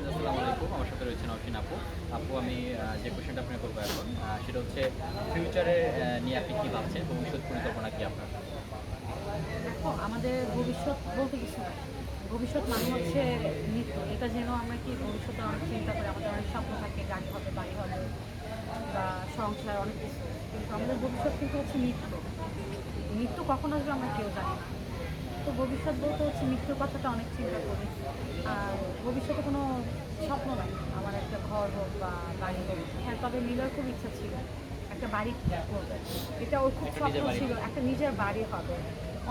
Viewers আসসালামু আলাইকুম। আমার সাথে রয়েছেন অসিন আপু। আপু, আমি যে কোশ্চেনটা আপনাকে করব এখন সেটা হচ্ছে ফিউচারে নিয়ে আপনি কী ভাবছেন? ভবিষ্যৎ পরিকল্পনা কি আপনার? আমাদের ভবিষ্যৎ, বলতে কিছু ভবিষ্যৎ মানে হচ্ছে মৃত্যু এটা যেন আমরা কি ভবিষ্যতে অনেক চিন্তা করি, আমাদের অনেক স্বপ্ন থাকে, গাড়ি হবে, বাড়ি হবে, বা সংসার, অনেক কিছু। কিন্তু আমাদের ভবিষ্যৎ কিন্তু হচ্ছে মৃত্যু মৃত্যু কখন আসবে আমরা কেউ জানি না। তো ভবিষ্যৎ বলতে হচ্ছে মৃত্যুর কথাটা অনেক চিন্তা করি। আর ভবিষ্যতে কোনো স্বপ্ন নাই আমার একটা ঘর হোক বা বাড়ি হোক। হ্যাঁ তবে মিলার খুব ইচ্ছা ছিল একটা বাড়ি করবে এটা ওর খুব স্বপ্ন ছিল একটা নিজের বাড়ি হবে।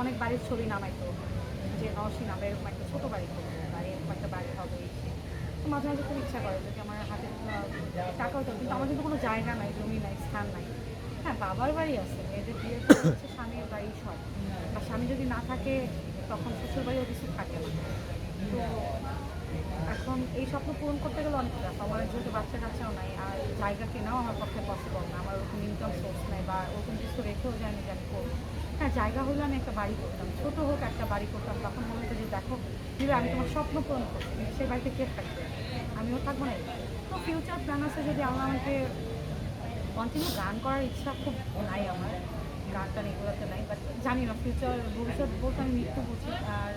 অনেক বাড়ির ছবি নামাইতো যে নওশি নামে এরকম একটা ছোটো বাড়ি করবে বাড়ি এরকম একটা বাড়ি হবে তো মাঝে মাঝে খুব ইচ্ছা করে যদি আমার হাতে টাকা হতো কিন্তু আমার কিন্তু কোনো জায়গা নাই জমি নাই স্থান নাই। হ্যাঁ বাবার বাড়ি আছে মেয়েদের বিয়ে হচ্ছে স্বামীর বাড়ি সব। আর স্বামী যদি না থাকে তখন শ্বশুর বাড়িও কিছু থাকে না। তো এখন এই স্বপ্ন পূরণ করতে গেলে অনেক টাকা আমার যেহেতু বাচ্চা কাচ্চাও নাই, আর জায়গা কেনাও আমার পক্ষে পসিবল না। আমার ওরকম ইনকাম সোর্স নাই বা ওরকম কিছু রেখেও যে আমি জানি করব হ্যাঁ জায়গা হলে আমি একটা বাড়ি করতাম। ছোটো হোক একটা বাড়ি করতাম, তখন মনে হতো যে, দেখো দিলে আমি তোমার স্বপ্ন পূরণ করছি। সেই বাড়িতে কে থাকবে? আমিও থাকব না তো ফিউচার প্ল্যান আছে যদি আমার আমাকে কন্টিনিউ গান করার ইচ্ছা খুব নাই আমার। গান টান এগুলোতে নাই বাট জানি না ফিউচার ভবিষ্যৎ বলতে আমি মৃত্যু বুঝি। আর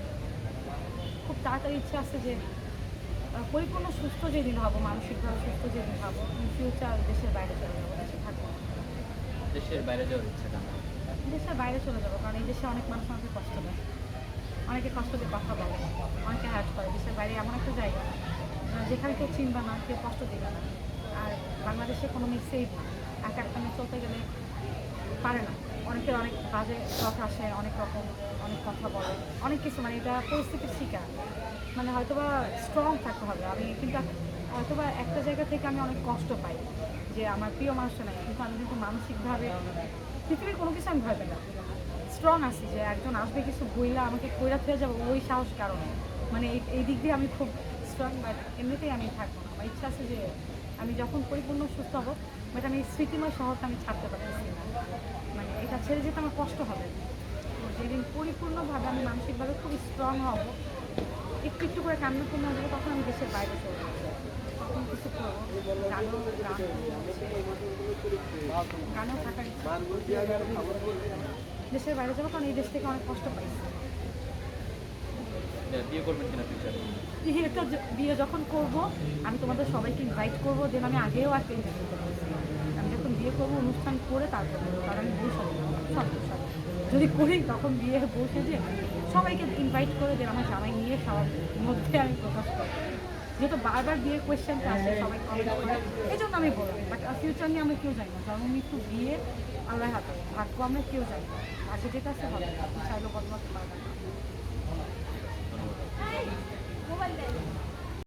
খুব তাড়াতাড়ি ইচ্ছা আছে যে পরিপূর্ণ সুস্থ যেদিন হব মানসিকভাবে সুস্থ যেদিন হব ফিউচার দেশের বাইরে চলে যাব দেশে থাকব। দেশের বাইরে যাওয়ার ইচ্ছা দেশের বাইরে চলে যাব কারণ এই দেশে অনেক মানুষ আমাকে কষ্ট দেয়। অনেকে কষ্ট দিয়ে কথা বলে অনেকে হ্যাট করে। দেশের বাইরে এমন একটা জায়গা যেখানে কেউ চিনবে না কেউ কষ্ট দেবে না। আর বাংলাদেশে কোনো না এক একটা চলতে গেলে পারে না। অনেকের অনেক বাজে কথা আসে, অনেক রকম, অনেক কথা বলে, অনেক কিছু মানে এটা পরিস্থিতির শিকার মানে হয়তোবা স্ট্রং থাকতে হবে। আমি কিন্তু হয়তোবা একটা জায়গা থেকে আমি অনেক কষ্ট পাই যে আমার প্রিয় মানুষটা নাই, কিন্তু আমি কিন্তু মানসিকভাবে, পৃথিবীর কোনো কিছু আমি ভয় পাই না। স্ট্রং আছি যে একজন আসবে কিছু বইলা আমাকে কইরা থেকে যাব, ওই সাহস কারণে মানে এই দিক দিয়ে আমি খুব স্ট্রং বাট এমনিতেই আমি থাকব আমার ইচ্ছা আছে যে আমি যখন পরিপূর্ণ সুস্থ হব বাট আমি স্মৃতিময় শহরটা আমি ছাড়তে পারতেছি না। মানে এটা ছেড়ে যেতে আমার কষ্ট হবে। যেদিন পরিপূর্ণভাবে আমি মানসিকভাবে খুব স্ট্রং হব, একটু একটু করে কান্না পূর্ণ হয়ে যাব তখন আমি দেশের বাইরে চলে তখন গানও গান গানও থাকার দেশের বাইরে যাব কারণ এই দেশ থেকে অনেক কষ্ট পাইছি। বিয়ে করবেন কিনা ফিউচারে বিয়েটা য- বিয়ে যখন করব, আমি তোমাদের সবাইকে ইনভাইট করব দেন আমি আগেও আর ইনভাইট আমি যখন বিয়ে করব, অনুষ্ঠান করে তারপর কারণ আমি বিয়ে সব যদি করি, তখন বিয়ে বসে যে সবাইকে ইনভাইট করে দেন আমার জামাই নিয়ে সবার মধ্যে আমি প্রকাশ করব যেহেতু বারবার বিয়ের কোয়েশ্চেনটা আসে, সবাই এই জন্য আমি বললাম বাট ফিউচার নিয়ে আমরা কেউ জানি না। জন্ম মৃত্যু, বিয়ে আল্লাহ হাতে। ভাগ্য আমরা কেউ জানি না। আগে যেটা আছে, হবে আপনি চাইলেও বদলাতে পারবেন Mobile